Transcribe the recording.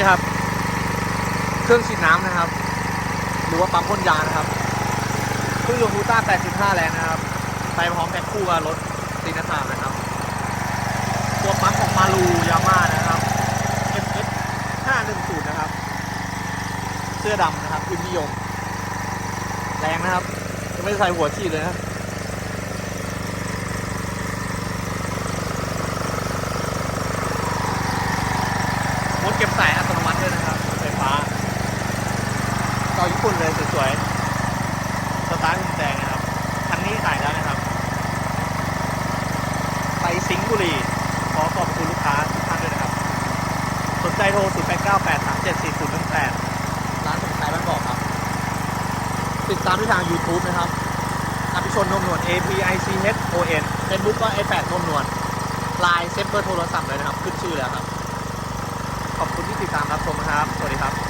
นี่ครับ เครื่องฉีดน้ำนะครับ หรือว่าปั๊มพ่นยานะครับเครื่องยนต์ฮูต้า 85 แรงนะครับ ไปพร้อมแพ็คคู่กับรถตีนาตามนะครับ ตัวปั๊มของมารูยาม่านะครับ FS 510 นะครับ เสื้อดำนะครับพิมพ์นิยม แรงนะครับยังไม่ได้ใส่หัวฉีดเลยนะครับ มด เก็บสายอัตโนมัติด้วยนะครับไฟฟ้าต่อญี่ปุ่นเลยสวยๆสตาร์ทกุญแจนะครับคันนี้ขายแล้วนะครับ ไปสิงห์บุรีขอขอบคุณลูกค้าทุกท่านด้วยนะครับ สนใจโทร 0 8 9 8 3 7 4 0 1 8 ร้านสมชายบ้านบอกครับ ติดตามที่ทาง YouTube นะครับอภิชนนมนวล A P I C H O N Facebook ก็ A 8 นมนวลไลน์เซฟเบอร์โทรศัพท์เลยนะครับ ขึ้นชื่อแล้วครับ ครับ สวัสดีครับ